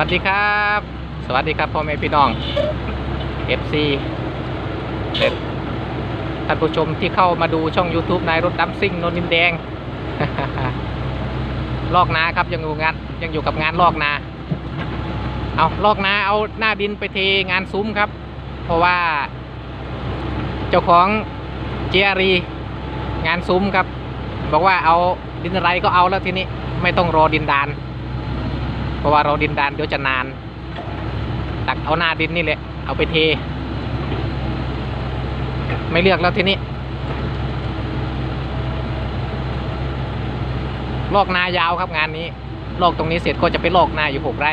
วัสดีครับ สวัสดีครับพ่อแม่พี่น้อง FC และท่านผู้ชมที่เข้ามาดูช่อง YouTube นายรถดำซิ่งนนท์ดินแดง ลอกนาครับยังอยู่งานยังอยู่กับงานลอกนา เอาลอกนาเอาหน้าดินไปเทงานซุ้มครับ เพราะว่า เจ้าของเจอารี งานซุ้มครับ บอกว่าเอาดินอะไรก็เอาแล้วทีนี้ไม่ต้องรอดินดาน เพราะว่าเราดินดานเดี๋ยวจะนาน ตักเอาหน้าดินนี่แหละ เอาไปเท ไม่เลือกแล้วทีนี้ ลอกนายาวครับงานนี้ ลอกตรงนี้เสร็จก็จะไปลอกนาอยู่หกไร่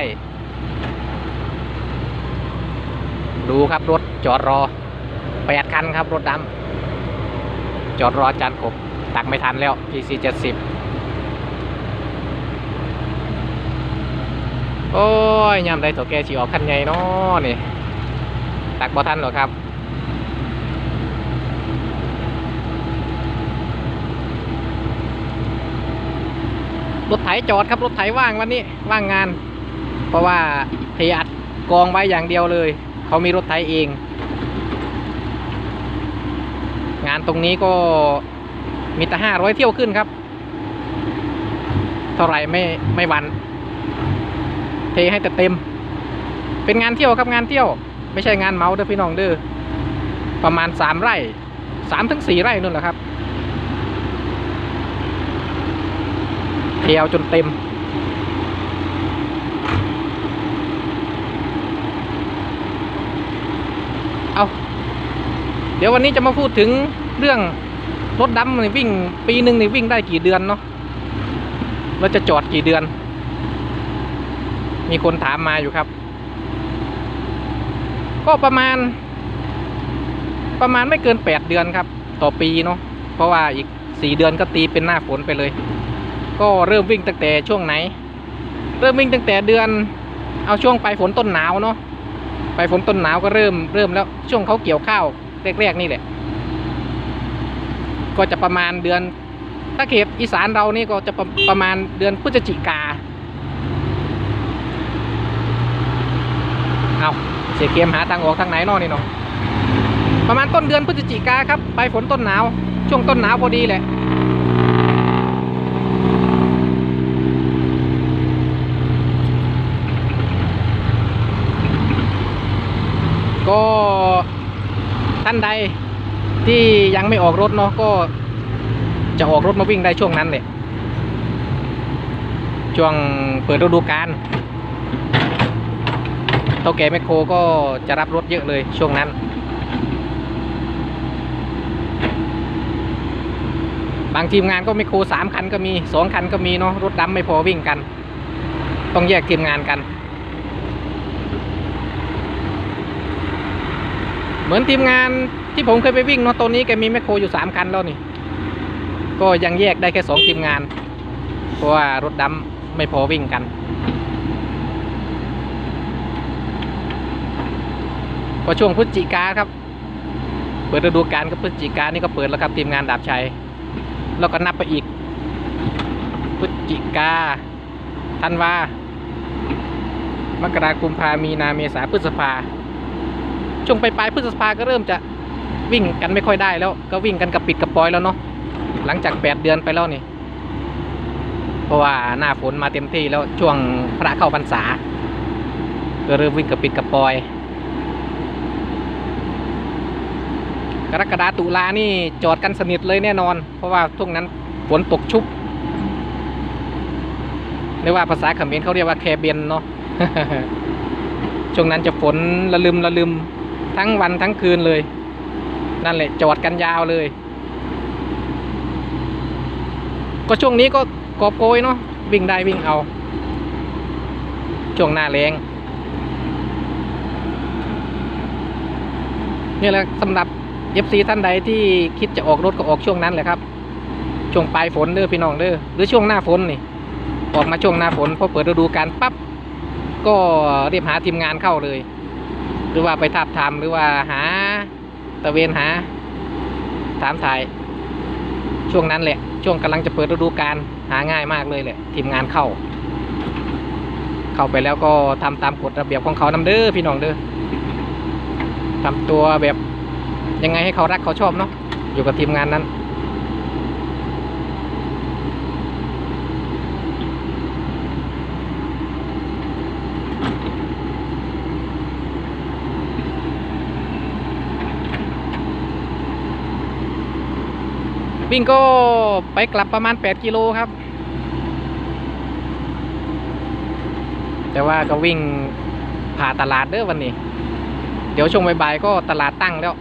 ดูครับรถจอดรอแปดคันครับรถดำจอดรอจานกบตักไม่ทันแล้ว PC 70 โอ้ยยามได้ตัวแกฉีออกคันใหญ่นาะนี่ ตักบ่ทันหรอครับ รถไถจอดครับ รถไถว่างวันนี้ ว่างงาน เพราะว่าเทอัดกองไว้อย่างเดียวเลย เขามีรถไถเอง งานตรงนี้ก็มีแต่ห้าร้อยเที่ยวขึ้นครับ เท่าไรไม่ไม่วัน เทให้แต่เต็ม เป็นงานเที่ยวครับงานเที่ยว ไม่ใช่งานเมาเด้อพี่น้องเด้อประมาณสามไร่สามถึงสี่ไร่นู่นแหละครับเที่ยวจนเต็มเอาเดี๋ยววันนี้จะมาพูดถึงเรื่องรถดำนี่วิ่ง ปีหนึ่งนี่วิ่งได้กี่เดือนเนาะเราจะจอดกี่เดือน มีคนถามมาอยู่ครับ ก็ประมาณ ประมาณไม่เกินแปดเดือนครับ ต่อปีเนาะเพราะว่าอีกสี่เดือนก็ตีเป็นหน้าฝนไปเลย ก็เริ่มวิ่งตั้งแต่ช่วงไหน เริ่มวิ่งตั้งแต่เดือน เอาช่วงปลายฝนต้นหนาวเนาะปลายฝนต้นหนาวก็เริ่มเริ่มแล้วช่วงเขาเกี่ยวข้าวแรกๆนี่แหละ ก็จะประมาณเดือนถ้าเขตอีสานเรานี่ก็จะประประมาณเดือนพฤศจิกา เอาเสียเกมหาทางออกทางไหนนอนี่เนาะประมาณต้นเดือนพฤศจิกาครับไปฝนต้นหนาว ช่วงต้นหนาวพอดีแหละก็ท่านใดที่ยังไม่ออกรถเนาะก็จะออกรถมาวิ่งได้ช่วงนั้นเลยช่วงเปิดฤดูกาล เท่าแก่แมคโครก็จะรับรถเยอะเลยช่วงนั้น บางทีมงานก็แมคโครสามคันก็มีสองคันก็มีเนาะรถดำไม่พอวิ่งกัน ต้องแยกทีมงานกัน เหมือนทีมงานที่ผมเคยไปวิ่งเนาะตัวนี้แกมีแมคโครอยู่สามคันแล้วนี่ ก็ยังแยกได้แค่สองทีมงาน เพราะว่ารถดำไม่พอวิ่งกัน ก็ช่วงพฤศจิกาครับ เปิดฤดูกาลก็พฤศจิกานี่ก็เปิดแล้วครับทีมงานดาบชัย แล้วก็นับไปอีก พฤศจิกาธันวามกราคมพามีนาเมษาพฤษภาช่วงปลายปลายพฤษภาก็เริ่มจะวิ่งกันไม่ค่อยได้แล้ว ก็วิ่งกันกับปิดกับปอยแล้วเนาะหลังจากแปดเดือนไปแล้วนี่เพราะว่าหน้าฝนมาเต็มที่แล้วช่วงพระเข้าพรรษา ก็เริ่มวิ่งกับปิดกับปอย กรกฎาตุลานี่จอดกันสนิทเลยแน่นอน เพราะว่าช่วงนั้นฝนตกชุบเรียกว่าภาษาเขมรเขาเรียกว่าแคเบนเนาะช่วงนั้นจะฝนระลึมระลึมทั้งวันทั้งคืนเลย นั่นแหละจอดกันยาวเลย ก็ช่วงนี้ก็กอบโกยเนาะวิ่งได้วิ่งเอา ช่วงหน้าแรงนี่แหละสำหรับ FC ท่านใดที่คิดจะออกรถก็ออกช่วงนั้นแหละครับ ช่วงปลายฝนเด้อพี่น้องเด้อหรือช่วงหน้าฝนนี่ ออกมาช่วงหน้าฝนพอเปิดฤดูกาลปั๊บก็เรียบหาทีมงานเข้าเลย หรือว่าไปทับทามหรือว่าหาตะเวนหา ถามถ่าย ช่วงนั้นแหละ ช่วงกำลังจะเปิดฤดูกาลหาง่ายมากเลยแหละ ทีมงานเข้า เข้าไปแล้วก็ทำตามกฎระเบียบของเขานำเด้อพี่น้องเด้อทำตัวแบบ ยังไงให้เขารักเขาชอบเนาะอยู่กับทีมงานนั้น วิ่งก็ไปกลับประมาณ 8 กิโลครับ แต่ว่าก็วิ่งผ่าตลาดเด้อวันนี้ เดี๋ยวช่วงบ่ายๆก็ตลาดตั้งแล้ว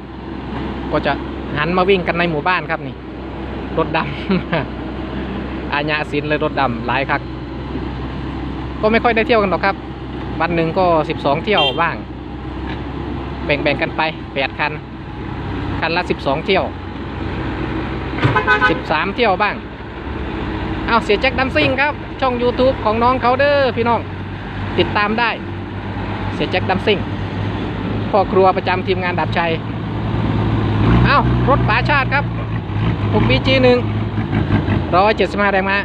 ก็จะหันมาวิ่งกันในหมู่บ้านครับนี่ รถดำ อาญาสินเลยรถดำหลายครับก็ไม่ค่อยได้เที่ยวกันหรอกครับ วันหนึ่งก็12เที่ยวบ้าง แบ่งๆกันไป8คัน คันละ12เที่ยว13เที่ยวบ้าง เอาเสียแจ็คดัมซิงครับ ช่อง YouTube ของน้องเขาเด้อพี่น้อง ติดตามได้ เสียแจ็คดัมซิงพ่อครัวประจำทีมงานดับชัย อารถป๋าชาติครับ6 BG 1 175แรงม้า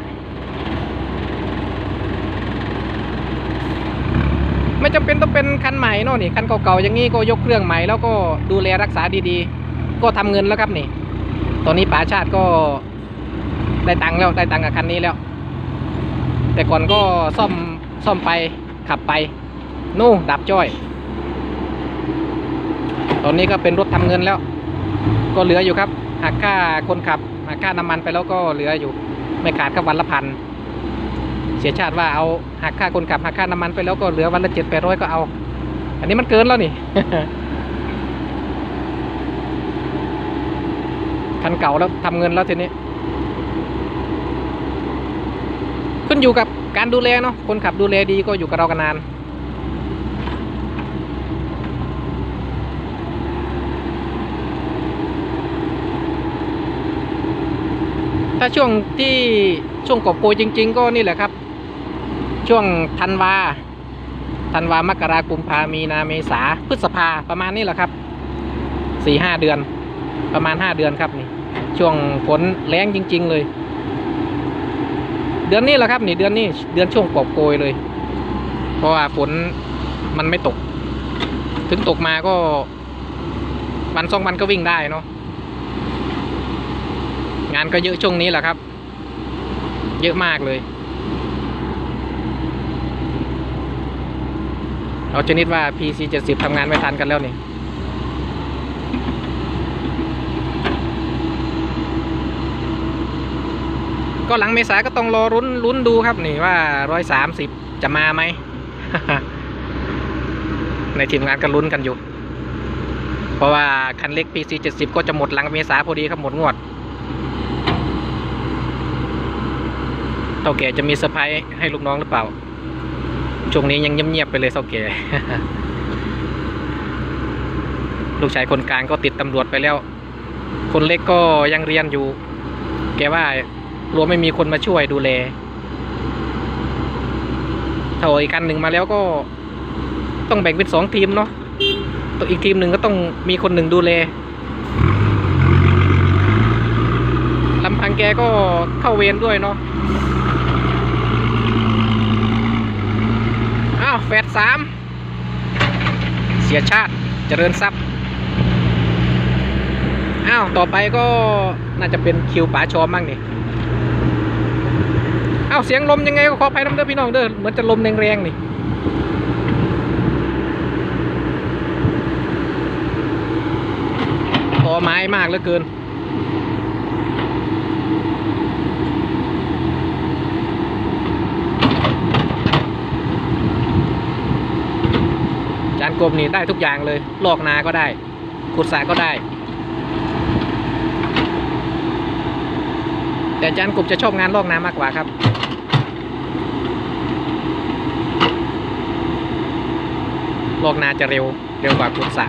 ไม่จำเป็นต้องเป็นคันใหม่เนอะนี่คันเก่าๆอย่างนี้ก็ยกเครื่องใหม่แล้วก็ดูแลรักษาดีๆ ก็ทำเงินแล้วครับนี่ ตอนนี้ป๋าชาติก็ได้ตังค์แล้วได้ตังค์กับคันนี้แล้ว แต่ก่อนก็ซ่อมซ่อมไปขับไป นู่นดับจ้อย ตอนนี้ก็เป็นรถทำเงินแล้ว ก็เหลืออยู่ครับหักค่าคนขับหักค่าน้ำมันไปแล้วก็เหลืออยู่ ไม่ขาดก็วันละพันเสียชาติว่าเอาหักค่าคนขับหักค่าน้ำมันไปแล้วก็เหลือวันละเจ็ดแปดร้อยก็เอา อันนี้มันเกินแล้วนี่คันเก่าแล้วทำเงินแล้วทีนี้ ขึ้นอยู่กับการดูแลเนาะคนขับดูแลดีก็อยู่กับเรากันนาน ถ้าช่วงที่ช่วงกอบโกยจริง ๆ ก็นี่แหละครับ ช่วงธันวาธันวามกรากุมภามีนาเมษาพฤษภาประมาณนี้แหละครับสี่ห้าเดือน ประมาณห้าเดือนครับนี่ ช่วงฝนแรงจริง ๆ เลย เดือนนี้แหละครับนี่เดือนนี้เดือนช่วงกอบโกยเลย เพราะว่าฝนมันไม่ตก ถึงตกมาก็วันสองวันก็วิ่งได้เนาะ งานก็เยอะช่วงนี้แหละครับ เยอะมากเลย เราจะนิดว่า PC 70ทำงานไม่ทันกันแล้วนี่ก็หลังเมษาก็ต้องรอรุ้นลุ้นดูครับนี่ว่าร้อยสามสิบจะมาไหม ในทีมงานก็ลุ้นกันอยู่ เพราะว่าคันเล็ก PC 70 ก็จะหมดหลังเมษาพอดีครับหมดงวด เท่าแก่จะมีเซอร์ไพรส์ให้ลูกน้องหรือเปล่า ช่วงนี้ยังเงียบๆไปเลยเท่าแก่ ลูกชายคนกลางก็ติดตำรวจไปแล้ว คนเล็กก็ยังเรียนอยู่ แกว่ากลัวไม่มีคนมาช่วยดูแลถ้าเอาอีกคันหนึ่งมาแล้วก็ต้องแบ่งเป็นสองทีมเนาะตัวอีกทีมหนึ่งก็ต้องมีคนหนึ่งดูแลลำพังแกก็เข้าเวรด้วยเนาะ อ้าว แฟดสามเสียชาติเจริญทรัพย์อ้าวต่อไปก็น่าจะเป็นคิวป๋าชอมบ้างนี่อ้าวเสียงลมยังไงก็ขออภัยน้ำเด้อพี่น้องเด้อเหมือนจะลมแรงๆนี่ตอไม้มากเหลือเกิน จานกบนี่ได้ทุกอย่างเลย ลอกนาก็ได้ ขุดสระก็ได้ แต่อาจานกบจะชอบงานลอกนามากกว่าครับลอกนาจะเร็วเร็วกว่าขุดสระ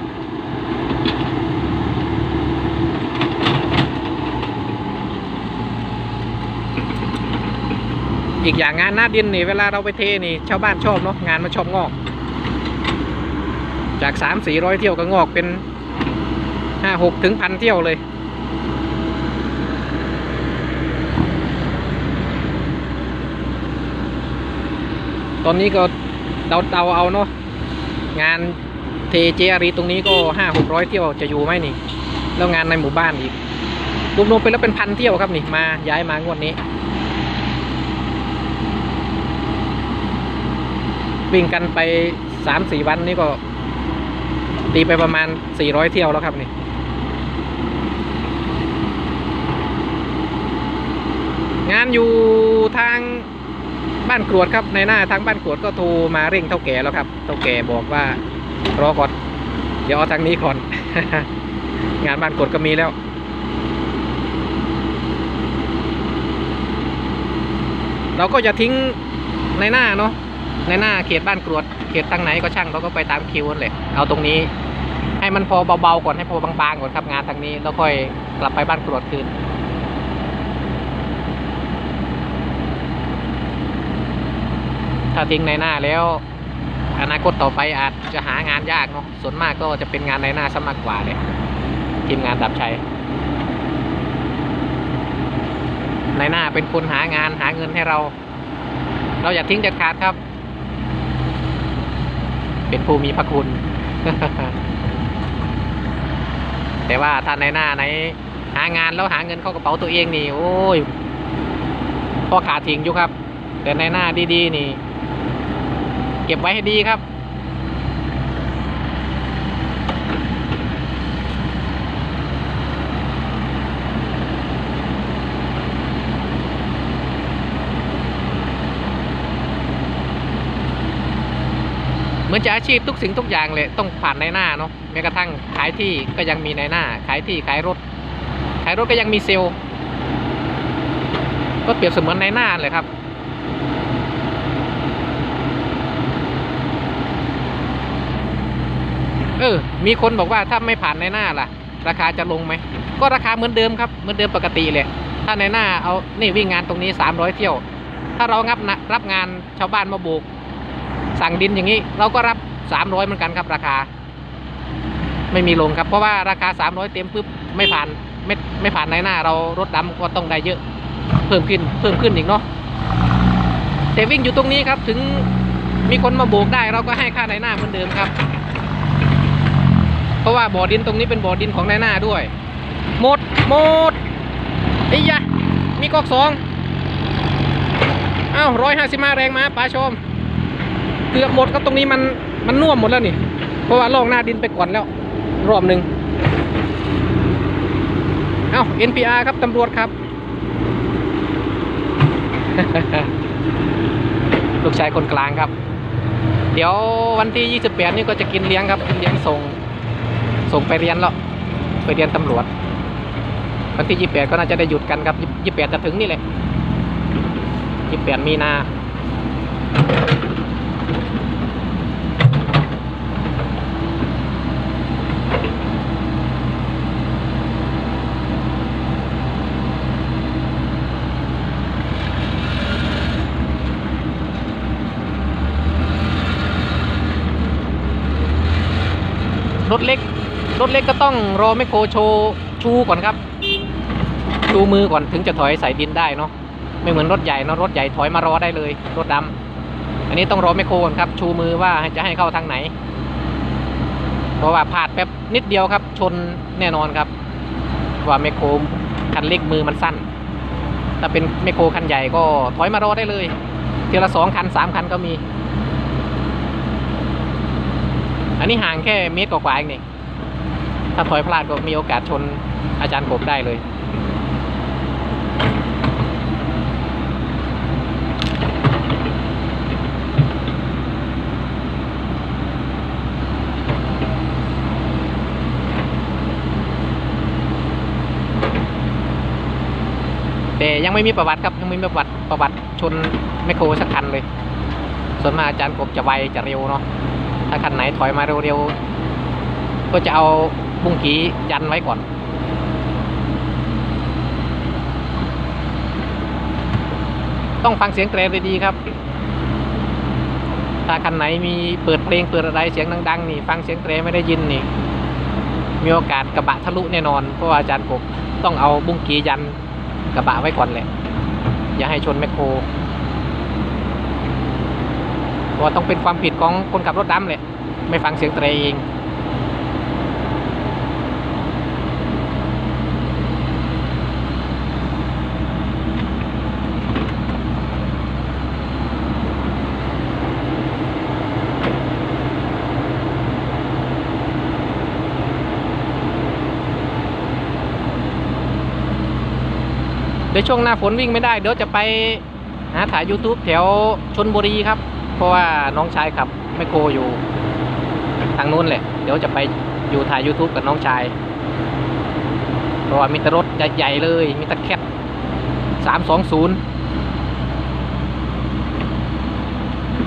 อีกอย่างงานหน้าดินนี่เวลาเราไปเทนี่ชาวบ้านชอบเนาะงานมันชอบงอก จากสามสี่ร้อยเที่ยวก็งอกเป็นห้าหกถึงพันเที่ยวเลย ตอนนี้ก็เดาเดาเอาเนาะงานเทเจอารีตรงนี้ก็ห้าหกร้อยเที่ยวจะอยู่ไหมนี่ แล้วงานในหมู่บ้านอีกรวมๆไปแล้วเป็นพันเที่ยวครับนี่มาย้ายมางวดนี้ วิ่งกันไปสามสี่วันนี่ก็ ตีไปประมาณสี่ร้อยเที่ยวแล้วครับนี่งานอยู่ทางบ้านกรวดครับในหน้าทางบ้านกรวดก็โทรมาเร่งเท่าแก่แล้วครับเท่าแก่บอกว่ารอก่อนเดี๋ยวเอาทางนี้ก่อน งานบ้านกรวดก็มีแล้ว เราก็จะทิ้งในหน้าเนาะ ในหน้าเขตบ้านกรวดเขตทางไหนก็ช่างเราก็ไปตามคิวนั่นแหละเอาตรงนี้ ให้มันพอเบาๆก่อนให้พอบางๆก่อนครับงานทางนี้แล้วค่อยกลับไปบ้านกรวดคืนถ้าทิ้งในหน้าแล้ว อนาคตต่อไปอาจจะหางานยากเนาะส่วนมากก็จะเป็นงานในหน้าซะมากกว่าเลยทีมงานดับชัยในหน้าเป็นคนหางานหาเงินให้เรา เราอย่าทิ้งเด็ดขาดครับ เป็นผู้มีพระคุณ แต่ว่าถ้าในหน้าไหน หางานแล้วหาเงินเข้ากระเป๋าตัวเองนี่ โอ้ยพ่อขาดทิ้งอยู่ครับ แต่ในหน้าดีๆนี่ เก็บไว้ให้ดีครับ เหมือนจะอาชีพทุกสิ่งทุกอย่างเลยต้องผ่านในหน้าเนาะแม้กระทั่งขายที่ก็ยังมีในหน้า ขายที่ขายรถ ขายรถก็ยังมีเซลล์ก็เปรียบเสมือนในหน้าเลยครับเออ มีคนบอกว่าถ้าไม่ผ่านในหน้าล่ะ ราคาจะลงไหม ก็ราคาเหมือนเดิมครับ เหมือนเดิมปกติเลย ถ้าในหน้าเอา นี่วิ่งงานตรงนี้สามร้อยเที่ยว ถ้าเรางับนะรับงานชาวบ้านมาโบก สั่งดินอย่างนี้ เราก็รับสามร้อยเหมือนกันครับราคา ไม่มีลงครับ เพราะว่าราคาสามร้อยเต็มปุ๊บไม่ผ่านไม่ไม่ผ่านในหน้า เรารถดำก็ต้องได้เยอะ เพิ่มขึ้นเพิ่มขึ้นอีกเนาะแต่วิ่งอยู่ตรงนี้ครับ ถึงมีคนมาโบกได้เราก็ให้ค่าในหน้าเหมือนเดิมครับ เพราะว่าบ่อดินตรงนี้เป็นบ่อดินของในหน้าด้วยหมดหมดไอ้ยะมีกอกสองอ้าวร้อยห้าสิบมาแรงมาป้าชม เกือบหมดก็ตรงนี้มันมันน่วมหมดแล้วนี่ เพราะว่าลอกหน้าดินไปก่อนแล้ว รอบหนึ่งเอ้า NPR ครับตำรวจครับ ลูกชายคนกลางครับ เดี๋ยววันที่28นี่ก็จะกินเลี้ยงครับกินเลี้ยงส่ง ส่งไปเรียนแล้ว ไปเรียนตำรวจ วันที่28ก็น่าจะได้หยุดกันครับ28จะถึงนี่แหละ28มีนา รถเล็ก รถเล็กก็ต้องรอแมคโครโชว์ชูก่อนครับ ชูมือก่อนถึงจะถอยใส่ดินได้เนาะไม่เหมือนรถใหญ่เนาะรถใหญ่ถอยมารอได้เลย รถดำอันนี้ต้องรอแมคโครก่อนครับ ชูมือว่าจะให้เข้าทางไหน เพราะว่าพลาดแป๊บนิดเดียวครับ ชนแน่นอนครับว่าแมคโครคันเล็กมือมันสั้นถ้าเป็นแมคโครคันใหญ่ก็ถอยมารอได้เลยเทีละสองคันสามคันก็มี อันนี้ห่างแค่เมตรกว่าๆเองนี่ถ้าถอยพลาดก็มีโอกาสชนอาจารย์กบได้เลย แต่ยังไม่มีประวัติครับ ยังไม่มีประวัติประวัติชนแมโครสักคันเลย ส่วนมากอาจารย์กบจะไวจะเร็วเนาะ ถ้าคันไหนถอยมาเร็วๆ ก็จะเอาบุ้งกียันไว้ก่อน ต้องฟังเสียงแตรดีๆครับ ถ้าคันไหนมีเปิดเพลงเปิดอะไรเสียงดังๆ นี่ฟังเสียงแตรไม่ได้ยินนี่ มีโอกาสกระบะทะลุแน่นอนเพราะอาจารย์กบต้องเอาบุ้งกียันกระบะไว้ก่อนแหละ อย่าให้ชนแมคโคร เพราะว่าต้องเป็นความผิดของคนขับรถดำแหละไม่ฟังเสียงเตรเองเดี๋ยวช่วงหน้าฝนวิ่งไม่ได้ เดี๋ยวจะไปหาถ่าย YouTube แถวชนบุรีครับ เพราะว่าน้องชายขับไมโครอยู่ ทางนู้นแหละ เดี๋ยวจะไปอยู่ถ่าย YouTube กับน้องชายเพราะว่ามีแต่รถใหญ่ๆเลย มีแต่แคทสามสองศูนย์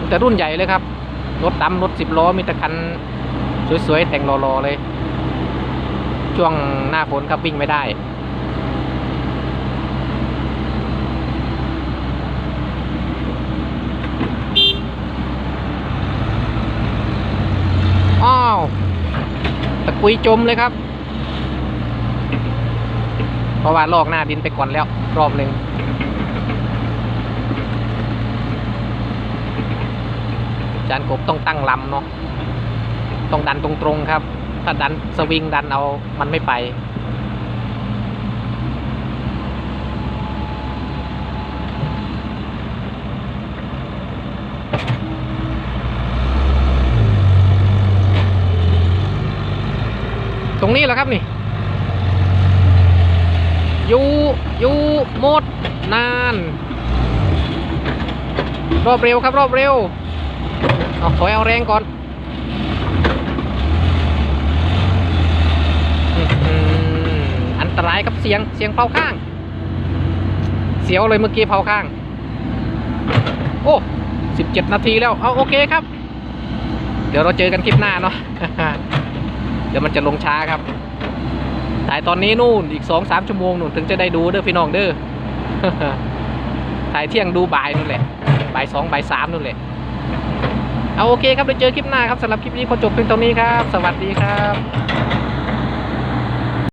แต่รุ่นใหญ่เลยครับ รถดำรถสิบล้อ มีแต่คันสวยๆ แต่งรอๆเลย ช่วงหน้าฝนครับวิ่งไม่ได้ อ้าว ปุ๋ยจมเลยครับเพราะว่าลอกหน้าดินไปก่อนแล้ว รอบหนึ่งจานกบต้องตั้งลำเนาะต้องดันตรงๆครับ ถ้าดันสวิงดันเอามันไม่ไป ตรงนี้แหละครับนี่อยู่อยู่หมดนาน รอบเร็วครับรอบเร็วเอาถอยเอาแรงก่อนอันตรายครับเสียงเสียงเผาข้าง เสียวเลยเมื่อกี้เผาข้าง โอ้สิบเจ็ดนาทีแล้ว เอาโอเคครับ เดี๋ยวเราเจอกันคลิปหน้าเนาะ เดี๋ยวมันจะลงช้าครับถ่ายตอนนี้นู่นอีกสองสามชั่วโมงนู่นถึงจะได้ดูเด้อพี่น้องเด้อถ่ายเที่ยงดูบ่ายนู่นแหละบ่ายสองบ่ายสามนู่นแหละเอาโอเคครับเดี๋ยวเจอคลิปหน้าครับสำหรับคลิปนี้ขอจบเพียงตรงนี้ครับ สวัสดีครับ